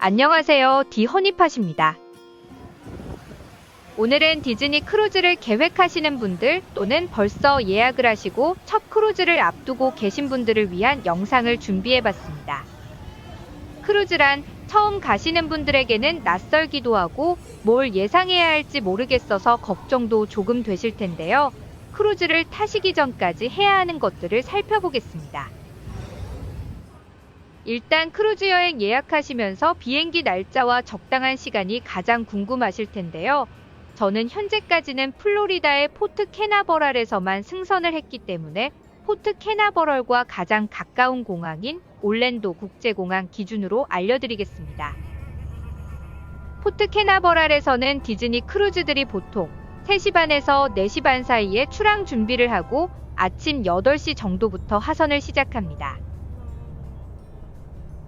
안녕하세요. 디허니팟입니다. 오늘은 디즈니 크루즈를 계획하시는 분들 또는 벌써 예약을 하시고 첫 크루즈를 앞두고 계신 분들을 위한 영상을 준비해봤습니다. 크루즈란 처음 가시는 분들에게는 낯설기도 하고 뭘 예상해야 할지 모르겠어서 걱정도 조금 되실 텐데요. 크루즈를 타시기 전까지 해야 하는 것들을 살펴보겠습니다. 일단 크루즈 여행 예약하시면서 비행기 날짜와 적당한 시간이 가장 궁금하실 텐데요. 저는 현재까지는 플로리다의 포트 캐나버랄에서만 승선을 했기 때문에 포트 캐나버럴과 가장 가까운 공항인 올랜도 국제공항 기준으로 알려드리겠습니다. 포트 캐나버랄에서는 디즈니 크루즈들이 보통 3시 반에서 4시 반 사이에 출항 준비를 하고 아침 8시 정도부터 하선을 시작합니다.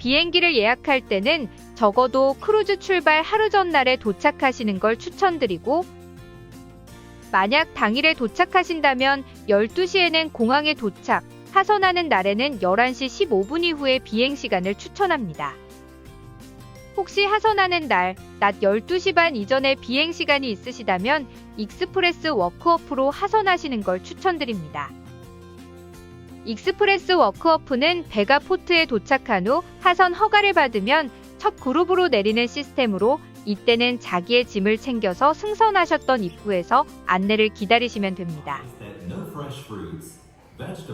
비행기를 예약할 때는 적어도 크루즈 출발 하루 전날에 도착하시는 걸 추천드리고 만약 당일에 도착하신다면 12시에는 공항에 도착, 하선하는 날에는 11시 15분 이후에 비행 시간을 추천합니다. 혹시 하선하는 날, 낮 12시 반 이전에 비행 시간이 있으시다면 익스프레스 워크어프로 하선하시는 걸 추천드립니다. 익스프레스 워크어프는 배가 포트에 도착한 후 하선 허가를 받으면 첫 그룹으로 내리는 시스템으로 이때는 자기의 짐을 챙겨서 승선하셨던 입구에서 안내를 기다리시면 됩니다.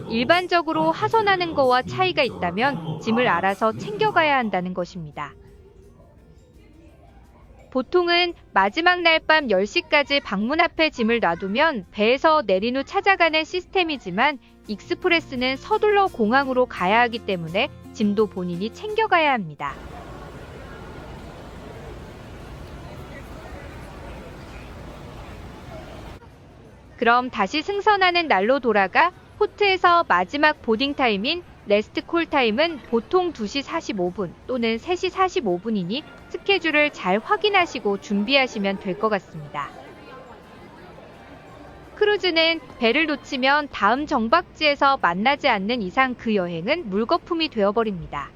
일반적으로 하선하는 거와 차이가 있다면 짐을 알아서 챙겨가야 한다는 것입니다. 보통은 마지막 날 밤 10시까지 방문 앞에 짐을 놔두면 배에서 내린 후 찾아가는 시스템이지만 익스프레스는 서둘러 공항으로 가야 하기 때문에 짐도 본인이 챙겨가야 합니다. 그럼 다시 승선하는 날로 돌아가 포트에서 마지막 보딩 타임인 레스트 콜 타임은 보통 2시 45분 또는 3시 45분이니 스케줄을 잘 확인하시고 준비하시면 될 것 같습니다. 크루즈는 배를 놓치면 다음 정박지에서 만나지 않는 이상 그 여행은 물거품이 되어버립니다.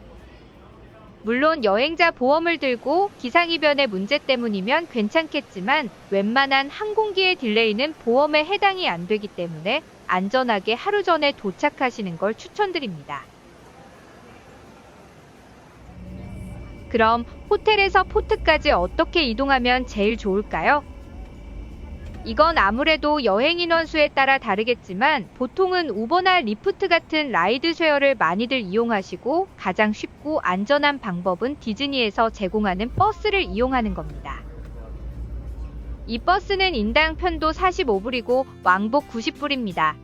물론 여행자 보험을 들고 기상이변의 문제 때문이면 괜찮겠지만 웬만한 항공기의 딜레이는 보험에 해당이 안 되기 때문에 안전하게 하루 전에 도착하시는 걸 추천드립니다. 그럼 호텔에서 포트까지 어떻게 이동하면 제일 좋을까요? 이건 아무래도 여행 인원 수에 따라 다르겠지만 보통은 우버나 리프트 같은 라이드 쉐어를 많이들 이용하시고 가장 쉽고 안전한 방법은 디즈니에서 제공하는 버스를 이용하는 겁니다. 이 버스는 인당 편도 45불이고 왕복 90불입니다.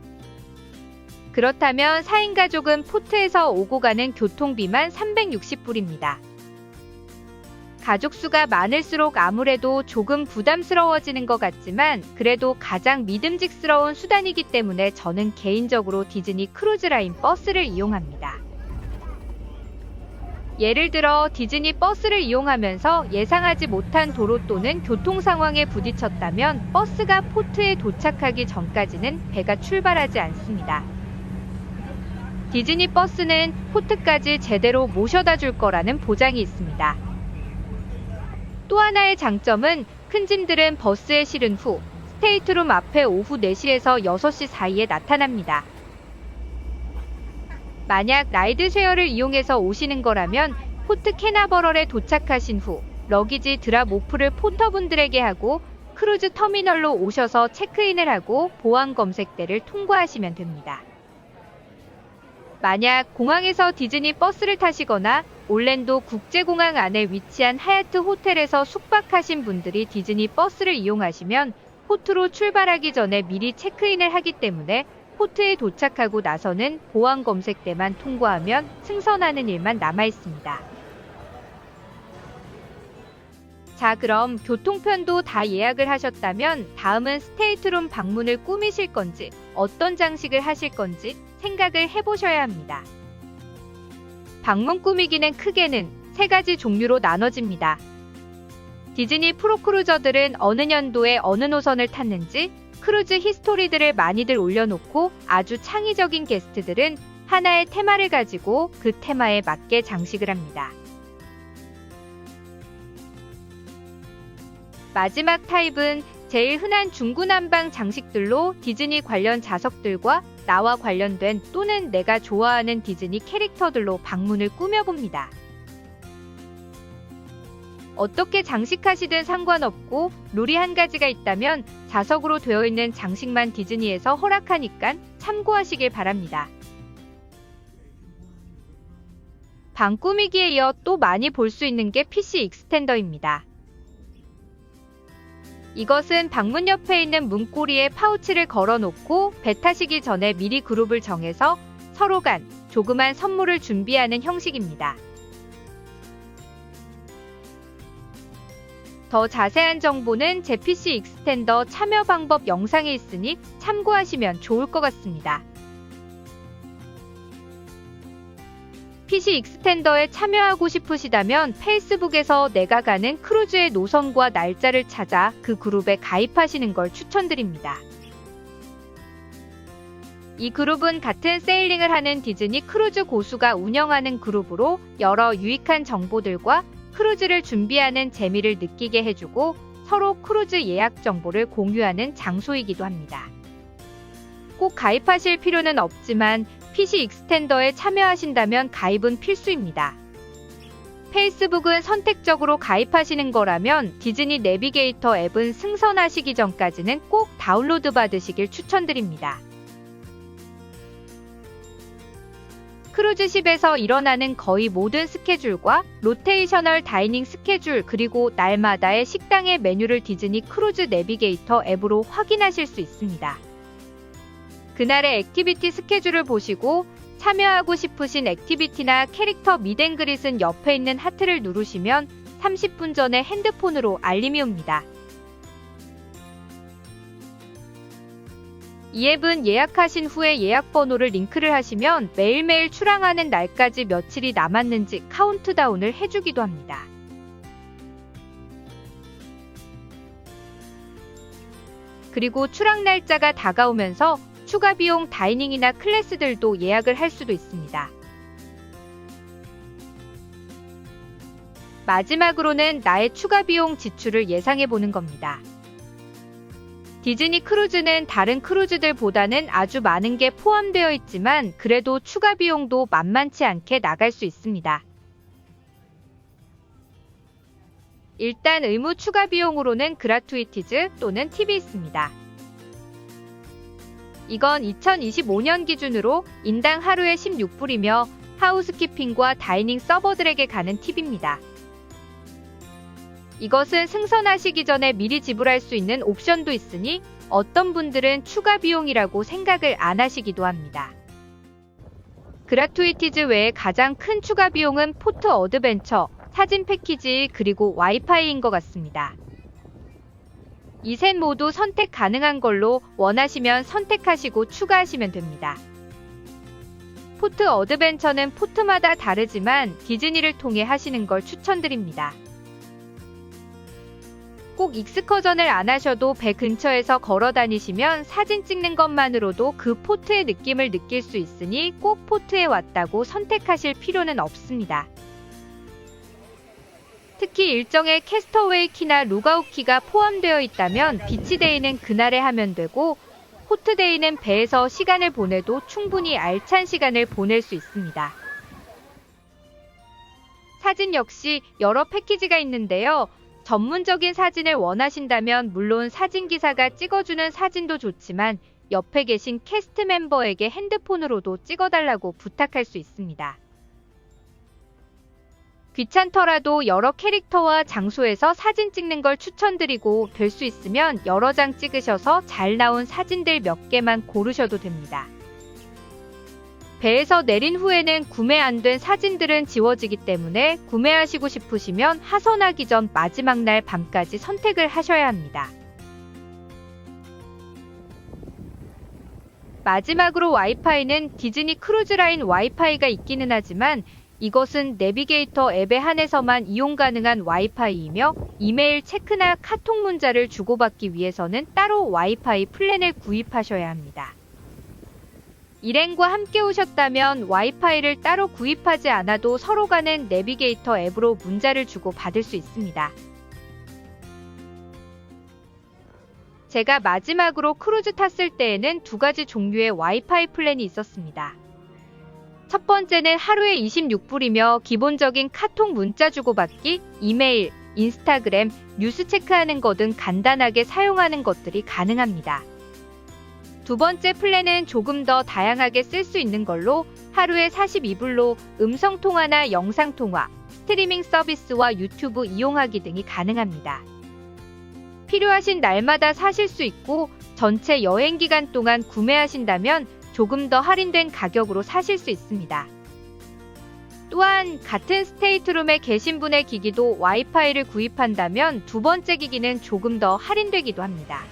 그렇다면 4인 가족은 포트에서 오고 가는 교통비만 360불입니다. 가족 수가 많을수록 아무래도 조금 부담스러워지는 것 같지만 그래도 가장 믿음직스러운 수단이기 때문에 저는 개인적으로 디즈니 크루즈라인 버스를 이용합니다. 예를 들어 디즈니 버스를 이용하면서 예상하지 못한 도로 또는 교통 상황에 부딪혔다면 버스가 포트에 도착하기 전까지는 배가 출발하지 않습니다. 디즈니 버스는 포트까지 제대로 모셔다 줄 거라는 보장이 있습니다. 또 하나의 장점은 큰 짐들은 버스에 실은 후 스테이트룸 앞에 오후 4시에서 6시 사이에 나타납니다. 만약 라이드쉐어를 이용해서 오시는 거라면 포트 캐나버럴에 도착하신 후 러기지 드랍 오프를 포터분들에게 하고 크루즈 터미널로 오셔서 체크인을 하고 보안 검색대를 통과하시면 됩니다. 만약 공항에서 디즈니 버스를 타시거나 올랜도 국제공항 안에 위치한 하얏트 호텔에서 숙박하신 분들이 디즈니 버스를 이용하시면 포트로 출발하기 전에 미리 체크인을 하기 때문에 포트에 도착하고 나서는 보안 검색대만 통과하면 승선하는 일만 남아 있습니다. 자, 그럼 교통편도 다 예약을 하셨다면 다음은 스테이트룸 방문을 꾸미실 건지 어떤 장식을 하실 건지 생각을 해보셔야 합니다. 방문 꾸미기는 크게는 세 가지 종류로 나눠집니다. 디즈니 프로크루저들은 어느 년도에 어느 노선을 탔는지 크루즈 히스토리들을 많이들 올려놓고 아주 창의적인 게스트들은 하나의 테마를 가지고 그 테마에 맞게 장식을 합니다. 마지막 타입은 제일 흔한 중구난방 장식들로 디즈니 관련 자석들과 나와 관련된 또는 내가 좋아하는 디즈니 캐릭터들로 방문을 꾸며봅니다. 어떻게 장식하시든 상관없고 룰이 한 가지가 있다면 자석으로 되어 있는 장식만 디즈니에서 허락하니까 참고하시길 바랍니다. 방 꾸미기에 이어 또 많이 볼 수 있는 게 PC 익스텐더입니다. 이것은 방문 옆에 있는 문고리에 파우치를 걸어 놓고 배 타시기 전에 미리 그룹을 정해서 서로 간 조그만 선물을 준비하는 형식입니다. 더 자세한 정보는 제 PC 익스텐더 참여 방법 영상에 있으니 참고하시면 좋을 것 같습니다. PC 익스텐더에 참여하고 싶으시다면 페이스북에서 내가 가는 크루즈의 노선과 날짜를 찾아 그 그룹에 가입하시는 걸 추천드립니다. 이 그룹은 같은 세일링을 하는 디즈니 크루즈 고수가 운영하는 그룹으로 여러 유익한 정보들과 크루즈를 준비하는 재미를 느끼게 해주고 서로 크루즈 예약 정보를 공유하는 장소이기도 합니다. 꼭 가입하실 필요는 없지만 PC 익스텐더에 참여하신다면 가입은 필수입니다. 페이스북은 선택적으로 가입하시는 거라면 디즈니 내비게이터 앱은 승선하시기 전까지는 꼭 다운로드 받으시길 추천드립니다. 크루즈십에서 일어나는 거의 모든 스케줄과 로테이셔널 다이닝 스케줄 그리고 날마다의 식당의 메뉴를 디즈니 크루즈 내비게이터 앱으로 확인하실 수 있습니다. 그날의 액티비티 스케줄을 보시고 참여하고 싶으신 액티비티나 캐릭터 미댕그릿은 옆에 있는 하트를 누르시면 30분 전에 핸드폰으로 알림이 옵니다. 이 앱은 예약하신 후에 예약 번호를 링크를 하시면 매일매일 출항하는 날까지 며칠이 남았는지 카운트다운을 해주기도 합니다. 그리고 출항 날짜가 다가오면서 추가 비용 다이닝이나 클래스들도 예약을 할 수도 있습니다. 마지막으로는 나의 추가 비용 지출을 예상해 보는 겁니다. 디즈니 크루즈는 다른 크루즈들보다는 아주 많은 게 포함되어 있지만 그래도 추가 비용도 만만치 않게 나갈 수 있습니다. 일단 의무 추가 비용으로는 그라투이티즈 또는 팁이 있습니다. 이건 2025년 기준으로 인당 하루에 16불이며 하우스키핑과 다이닝 서버들에게 가는 팁입니다. 이것은 승선하시기 전에 미리 지불할 수 있는 옵션도 있으니 어떤 분들은 추가 비용이라고 생각을 안 하시기도 합니다. 그라투이티즈 외에 가장 큰 추가 비용은 포트 어드벤처, 사진 패키지 그리고 와이파이인 것 같습니다. 이 셋 모두 선택 가능한 걸로 원하시면 선택하시고 추가하시면 됩니다. 포트 어드벤처는 포트마다 다르지만 디즈니를 통해 하시는 걸 추천드립니다. 꼭 익스커전을 안 하셔도 배 근처에서 걸어 다니시면 사진 찍는 것만으로도 그 포트의 느낌을 느낄 수 있으니 꼭 포트에 왔다고 선택하실 필요는 없습니다. 특히 일정에 캐스터웨이 키나 룩아웃 키가 포함되어 있다면 비치데이는 그날에 하면 되고 포트데이는 배에서 시간을 보내도 충분히 알찬 시간을 보낼 수 있습니다. 사진 역시 여러 패키지가 있는데요. 전문적인 사진을 원하신다면 물론 사진 기사가 찍어주는 사진도 좋지만 옆에 계신 캐스트 멤버에게 핸드폰으로도 찍어달라고 부탁할 수 있습니다. 귀찮더라도 여러 캐릭터와 장소에서 사진 찍는 걸 추천드리고 될 수 있으면 여러 장 찍으셔서 잘 나온 사진들 몇 개만 고르셔도 됩니다. 배에서 내린 후에는 구매 안 된 사진들은 지워지기 때문에 구매하시고 싶으시면 하선하기 전 마지막 날 밤까지 선택을 하셔야 합니다. 마지막으로 와이파이는 디즈니 크루즈라인 와이파이가 있기는 하지만 이것은 내비게이터 앱에 한해서만 이용 가능한 와이파이이며 이메일 체크나 카톡 문자를 주고받기 위해서는 따로 와이파이 플랜을 구입하셔야 합니다. 일행과 함께 오셨다면 와이파이를 따로 구입하지 않아도 서로 가는 내비게이터 앱으로 문자를 주고 받을 수 있습니다. 제가 마지막으로 크루즈 탔을 때에는 두 가지 종류의 와이파이 플랜이 있었습니다. 첫 번째는 하루에 26불이며 기본적인 카톡 문자 주고받기, 이메일, 인스타그램, 뉴스 체크하는 것 등 간단하게 사용하는 것들이 가능합니다. 두 번째 플랜은 조금 더 다양하게 쓸 수 있는 걸로 하루에 42불로 음성통화나 영상통화, 스트리밍 서비스와 유튜브 이용하기 등이 가능합니다. 필요하신 날마다 사실 수 있고 전체 여행 기간 동안 구매하신다면 조금 더 할인된 가격으로 사실 수 있습니다. 또한 같은 스테이트룸에 계신 분의 기기도 와이파이를 구입한다면 두 번째 기기는 조금 더 할인되기도 합니다.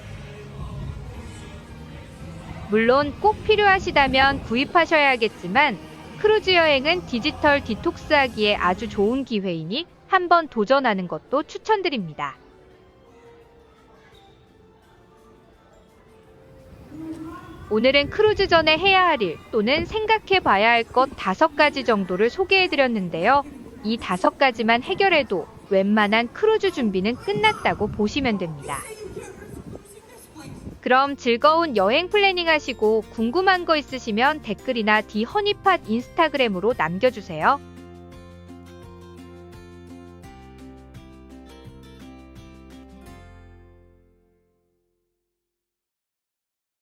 물론 꼭 필요하시다면 구입하셔야겠지만 크루즈 여행은 디지털 디톡스하기에 아주 좋은 기회이니 한번 도전하는 것도 추천드립니다. 오늘은 크루즈 전에 해야 할 일 또는 생각해 봐야 할 것 다섯 가지 정도를 소개해 드렸는데요. 이 다섯 가지만 해결해도 웬만한 크루즈 준비는 끝났다고 보시면 됩니다. 그럼 즐거운 여행 플래닝 하시고 궁금한 거 있으시면 댓글이나 디 허니팟 인스타그램으로 남겨주세요.